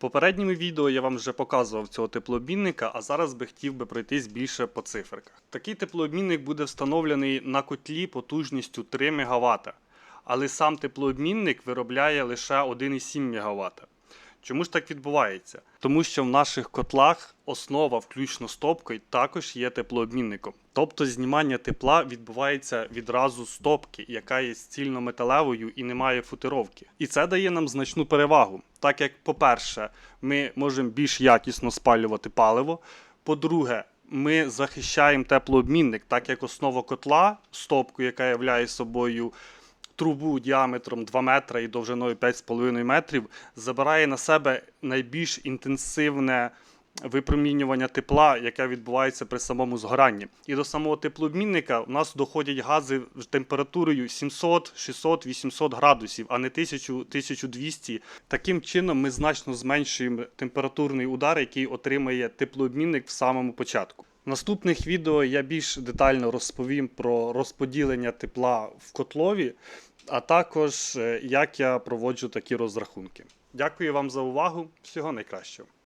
попередньому відео я вам вже показував цього теплообмінника, а зараз би хотів би пройтись більше по циферках. Такий теплообмінник буде встановлений на котлі потужністю 3 МВт, але сам теплообмінник виробляє лише 1,7 МВт. Чому ж так відбувається? Тому що в наших котлах основа, включно з топкою, також є теплообмінником. Тобто знімання тепла відбувається відразу з топки, яка є стільно-металевою і не має футировки. І це дає нам значну перевагу, так як, по-перше, ми можемо більш якісно спалювати паливо. По-друге, ми захищаємо теплообмінник, так як основа котла з топкою, яка являє собою трубу діаметром 2 метри і довжиною 5,5 метрів, забирає на себе найбільш інтенсивне випромінювання тепла, яке відбувається при самому згоранні. І до самого теплообмінника у нас доходять гази з температурою 700, 600, 800 градусів, а не 1000, 1200. Таким чином ми значно зменшуємо температурний удар, який отримає теплообмінник в самому початку. Наступних відео я більш детально розповім про розподілення тепла в котлові, а також е, як я проводжу такі розрахунки. Дякую вам за увагу. Всього найкращого.